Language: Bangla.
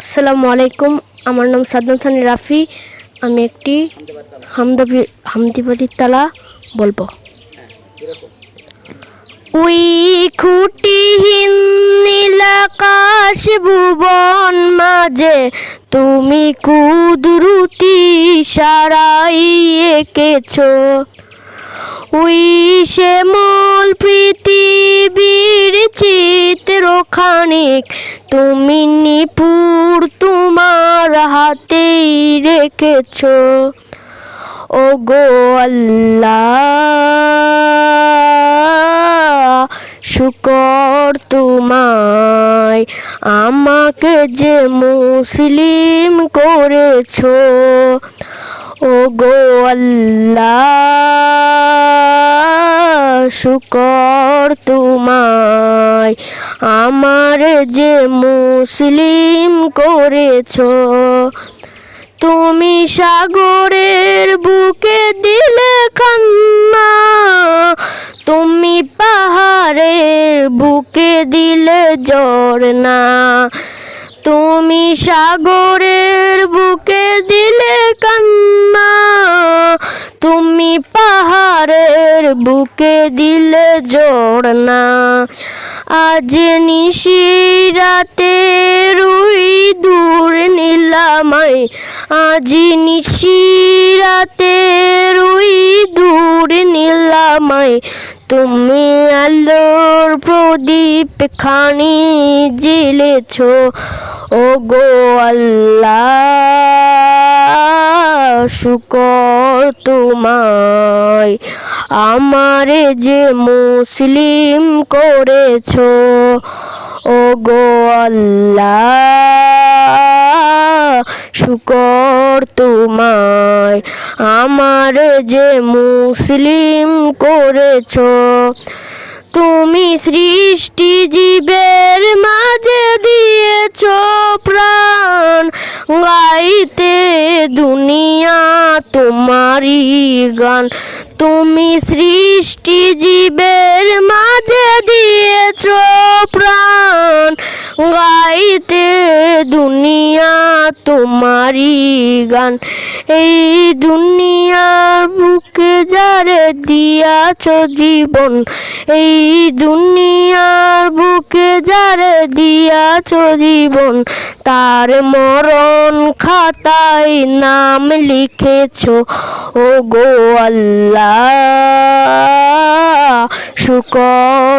আসসালামু আলাইকুম, আমার নাম সাদনাম সানি রাফি, আমি একটি হামদাবি, হামদিবাড়ির তালা বলব। উই খুঁটিহীন নীলাকাশ ভুবন মাঝে তুমি কুদরুতি সারাই এঁকেছো। ওই শ্যামল পৃথিবীর চিত্র খানিক, তুমি নিপুর তোমার হাতেই রেখেছ। ও গো আল্লাহ, শুকর তোমায়, আমাকে যে মুসলিম করেছ। ও গো আল্লাহ শুকর তোমায়। আমার যে মুসলিম করেছ, তুমি সাগরের বুকে দিলে কান্না তুমি পাহাড়ের বুকে দিলে ঝর্ণা। তুমি সাগরের বুকে দিলে কান্না। তুমি পাহাড়ের বুকে দিলে জোড়না। আজ নিশিরাতে রুই দূর নীলামাই আজ নিশিরাতে রুই দূর নীলামাই তুমি আলোর প্রদীপ খানি জেলেছ ও গো আল্লাহ, শুকর তোমায়। আমারে যে মুসলিম করেছ ও গো আল্লাহ, শুকর তোমায়। আমার যে মুসলিম করেছ, তুমি সৃষ্টি জীবের মাঝে দিয়েছ প্রাণ। গাইতে দুনিয়া তোমারই গান। তুমি সৃষ্টি জীবের মাঝে তোমারই গান। এই দুনিয়ার বুকে যারে দিয়াছ জীবন, এই দুনিয়ার বুকে যারে দিয়াছ জীবন, তার মরণ খাতায় নাম লিখেছ ও গো আল্লাহ, শুকর